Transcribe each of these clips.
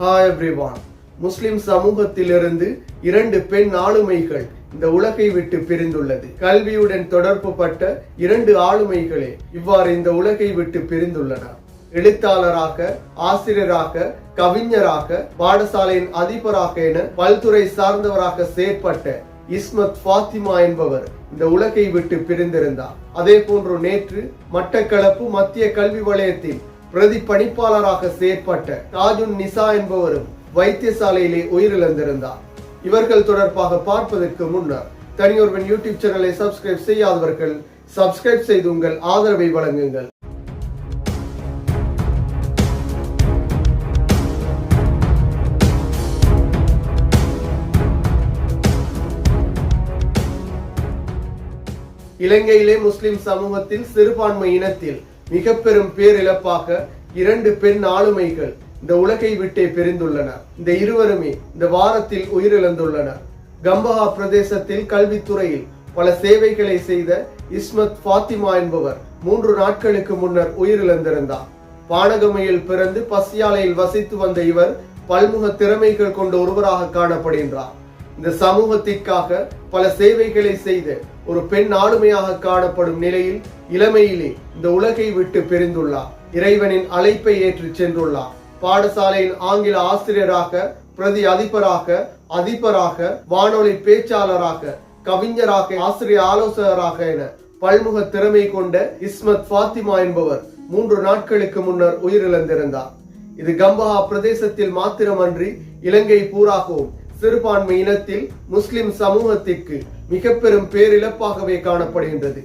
Hi everyone முஸ்லிம் சமூகத்திலிருந்து இரண்டு பெண் ஆளுமைகள் இந்த உலகை விட்டு பிரிந்துள்ளது. கல்வியுடன் தொடர்பு பட்ட இரண்டு ஆளுமைகளே இவ்வாறு இந்த உலகை விட்டு பிரிந்துள்ளனர் எழுத்தாளராக ஆசிரியராக கவிஞராக பாடசாலையின் அதிபராக என பல்துறை சார்ந்தவராக செயற்பட்ட இஸ்மத் ஃபாத்திமா என்பவர் இந்த உலகை விட்டு பிரிந்திருந்தார். அதே போன்று நேற்று மட்டக்களப்பு மத்திய கல்வி வலயத்தின் பிரதி பணிப்பாளராக செயற்பட்ட தாஜுன் நிசா என்பவரும் வைத்தியசாலையிலே உயிரிழந்திருந்தார். இவர்கள் தொடர்பாக பார்ப்பதற்கு முன்னர் தனியொருவன் யூடியூப் சேனலை சப்ஸ்கிரைப் செய்யாதவர்கள் சப்ஸ்கிரைப் செய்து உங்கள் ஆதரவை வழங்குங்கள். இலங்கையிலே முஸ்லிம் சமூகத்தில் சிறுபான்மை இனத்தில் மிக பெரும் பேரிழப்பாக இரண்டு பெண் ஆளுமைகள் இந்த உலகை விட்டே பிரிந்துள்ளனர். இந்த இருவருமே இந்த வாரத்தில் உயிரிழந்துள்ளனர். கம்பஹா பிரதேசத்தில் கல்வித்துறையில் பல சேவைகளை செய்த இஸ்மத் ஃபாத்திமா என்பவர் மூன்று நாட்களுக்கு முன்னர் உயிரிழந்திருந்தார். பானகமையில் பிறந்து பசியாலையில் வசித்து வந்த இவர் பல்முக திறமைகள் கொண்ட ஒருவராக காணப்படுகின்றார். இந்த சமூகத்திற்காக பல சேவைகளை செய்த ஒரு பெண் ஆளுமையாக காணப்படும் நிலையில் இளமையிலே இந்த உலகை விட்டு பிரிந்துள்ளார். இறைவனின் அழைப்பை ஏற்று சென்றுள்ளார். பாடசாலையின் ஆங்கில ஆசிரியராக பிரதி அதிபராக அதிபராக வானொலி பேச்சாளராக கவிஞராக ஆசிரியர் ஆலோசகராக என பல்முக திறமை கொண்ட இஸ்மத் ஃபாத்திமா என்பவர் மூன்று நாட்களுக்கு முன்னர் உயிரிழந்திருந்தார். இது கம்பஹா பிரதேசத்தில் மாத்திரமன்றி இலங்கை பூராகவும் சிறுபான்மை இனத்தில் முஸ்லிம் சமூகத்திற்கு மிக பெரும் பேரிழப்பாகவே காணப்படுகின்றது.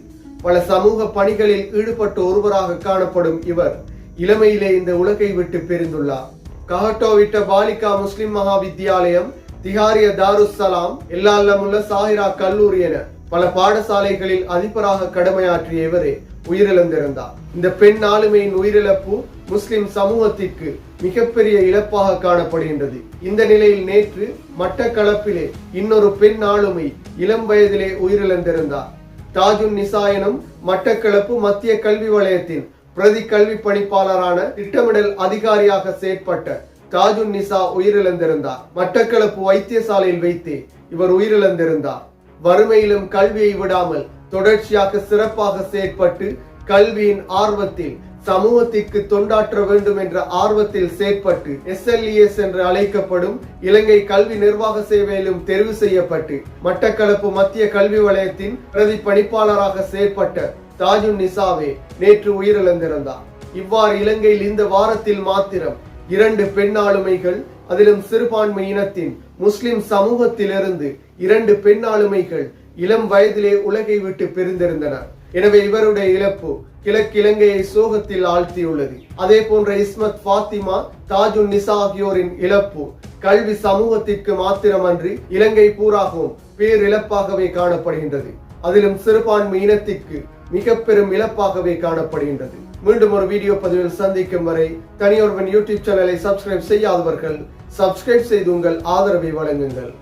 பல சமூக பணிகளில் ஈடுபட்ட ஒருவராக காணப்படும் இவர் இளமையிலே இந்த உலகை விட்டு பிரிந்துள்ளார். கஹட்டோவிட்ட பாலிகா முஸ்லிம் மகாவித்யாலயம் திகாரிய தாருசலாம் எல்லால்லமுள்ள சாஹிரா கல்லூரி என பல பாடசாலைகளில் அதிபராக கடமையாற்றிய இவரே உயிரிழந்திருந்தார். இந்த பெண் ஆளுமையின் உயிரிழப்பு முஸ்லிம் சமூகத்திற்கு மிகப்பெரிய இழப்பாக காணப்படுகின்றது. இந்த நிலையில் நேற்று மட்டக்களப்பிலே இன்னொரு பெண் ஆளுமை இளம் வயதிலே உயிரிழந்திருந்தார். தாஜுன் நிசாயனும் மட்டக்களப்பு மத்திய கல்வி வலயத்தின் பிரதி கல்வி பணிப்பாளரான திட்டமிடல் அதிகாரியாக செயற்பட்ட தாஜுன் நிசா உயிரிழந்திருந்தார். மட்டக்களப்பு வைத்தியசாலையில் வைத்தே இவர் உயிரிழந்திருந்தார். வறுமையிலும் கல்வியை விடாமல் தொடர்ச்சியாக சிறப்பாக செயற்பட்டு கல்வியின் ஆர்வத்தில் சமூகத்திற்கு தொண்டாற்ற வேண்டும் என்ற ஆர்வத்தில் செயற்பட்டு எஸ்எல்இஎஸ் என்று அழைக்கப்படும் இலங்கை கல்வி நிர்வாக சேவையிலும் தெரிவு செய்யப்பட்டு மட்டக்களப்பு மத்திய கல்வி வலயத்தின் பிரதி பணிப்பாளராக செயற்பட்ட தாஜுன் நிசாவே நேற்று உயிரிழந்திருந்தார். இவ்வாறு இலங்கையில் இந்த வாரத்தில் மாத்திரம் இரண்டு பெண் ஆளுமைகள் அதிலும் சிறுபான்மை இனத்தின் முஸ்லிம் சமூகத்திலிருந்து இரண்டு பெண் ஆளுமைகள் இளம் வயதிலே உலகை விட்டு பிரிந்திருந்தனர். எனவே இவருடைய இழப்பு கிழக்கிழங்கையை சோகத்தில் ஆழ்த்தியுள்ளது. அதே போன்ற இஸ்மத் பாத்திமா தாஜுன் நிசா ஆகியோரின் இழப்பு கல்வி சமூகத்திற்கு மாத்திரமன்றி இலங்கை பூராகவும் பேரிழப்பாகவே காணப்படுகின்றது. அதிலும் சிறுபான்மை இனத்திற்கு மிக பெரும் இழப்பாகவே காணப்படுகின்றது. மீண்டும் ஒரு வீடியோ பதிவில் சந்திக்கும் வரை தனியொருவன் யூடியூப் சேனலை சப்ஸ்கிரைப் செய்யாதவர்கள் சப்ஸ்கிரைப் செய்து உங்கள் ஆதரவை வழங்குங்கள்.